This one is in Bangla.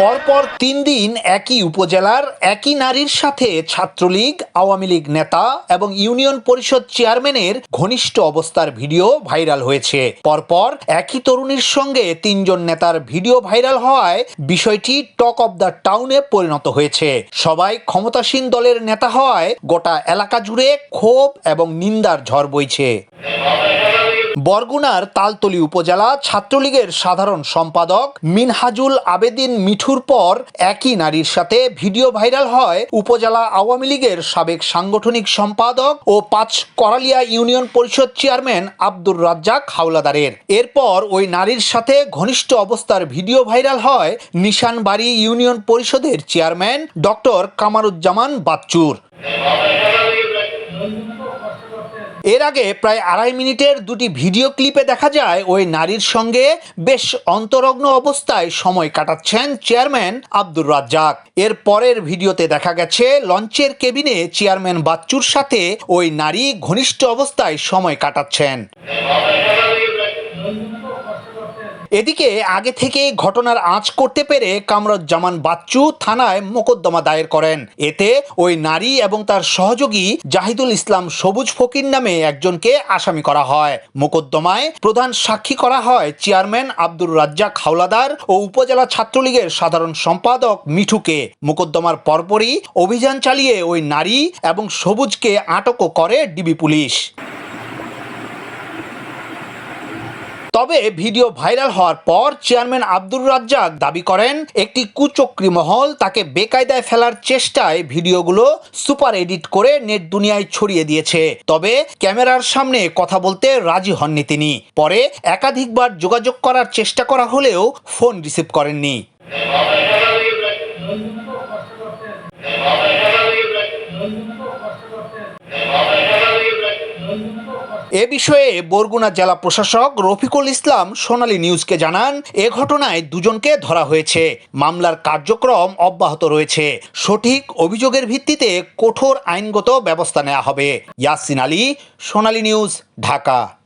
পরপর তিন দিন একই উপজেলার একই নারীর সাথে ছাত্রলীগ, আওয়ামী লীগ নেতা এবং ইউনিয়ন পরিষদ চেয়ারম্যানের ঘনিষ্ঠ অবস্থার ভিডিও ভাইরাল হয়েছে। পরপর একই তরুণীর সঙ্গে তিনজন নেতার ভিডিও ভাইরাল হওয়ায় বিষয়টি টক অব দ্য টাউনে পরিণত হয়েছে। সবাই ক্ষমতাসীন দলের নেতা হওয়ায় গোটা এলাকা জুড়ে ক্ষোভ এবং নিন্দার ঝড় বইছে। বরগুনার তালতলি উপজেলা ছাত্রলীগের সাধারণ সম্পাদক মিনহাজুল আবেদিন মিঠুর পর একই নারীর সাথে ভিডিও ভাইরাল হয় উপজেলা আওয়ামী লীগের সাবেক সাংগঠনিক সম্পাদক ও পাঁচ করালিয়া ইউনিয়ন পরিষদ চেয়ারম্যান আব্দুর রাজ্জাক হাওলাদারের। এরপর ওই নারীর সাথে ঘনিষ্ঠ অবস্থার ভিডিও ভাইরাল হয় নিশানবাড়ি ইউনিয়ন পরিষদের চেয়ারম্যান ডক্টর কামারুজ্জামান বাচ্চুর। এর আগে প্রায় আড়াই মিনিটের দুটি ভিডিও ক্লিপে দেখা যায় ওই নারীর সঙ্গে বেশ অন্তরগ্ন অবস্থায় সময় কাটাচ্ছেন চেয়ারম্যান আব্দুর রাজ্জাক। এর পরের ভিডিওতে দেখা গেছে, লঞ্চের কেবিনে চেয়ারম্যান বাচ্চুর সাথে ওই নারী ঘনিষ্ঠ অবস্থায় সময় কাটাচ্ছেন। এদিকে আগে থেকে ঘটনার আঁচ করতে পেরে কামরুজ্জামান বাচ্চু থানায় মোকদ্দমা দায়ের করেন। এতে ওই নারী এবং তার সহযোগী জাহিদুল ইসলাম সবুজ ফকির নামে একজনকে আসামি করা হয়। মোকদ্দমায় প্রধান সাক্ষী করা হয় চেয়ারম্যান আব্দুর রাজ্জাক হাওলাদার ও উপজেলা ছাত্রলীগের সাধারণ সম্পাদক মিঠুকে। মোকদ্দমার পরপরই অভিযান চালিয়ে ওই নারী এবং সবুজকে আটকও করে ডিবি পুলিশ। তবে ভিডিও ভাইরাল হওয়ার পর চেয়ারম্যান আব্দুর রাজ্জাক দাবি করেন, একটি কুচক্রী মহল তাকে বেকায়দায় ফেলার চেষ্টায় ভিডিওগুলো সুপার এডিট করে নেট দুনিয়ায় ছড়িয়ে দিয়েছে। তবে ক্যামেরার সামনে কথা বলতে রাজি হননি তিনি। পরে একাধিকবার যোগাযোগ করার চেষ্টা করা হলেও ফোন রিসিভ করেননি। এ বিষয়ে বরগুনা জেলা প্রশাসক রফিকুল ইসলাম সোনালী নিউজকে জানান, এ ঘটনায় দুজনকে ধরা হয়েছে। মামলার কার্যক্রম অব্যাহত রয়েছে। সঠিক অভিযোগের ভিত্তিতে কঠোর আইনগত ব্যবস্থা নেওয়া হবে। ইয়াসিন আলী, সোনালী নিউজ, ঢাকা।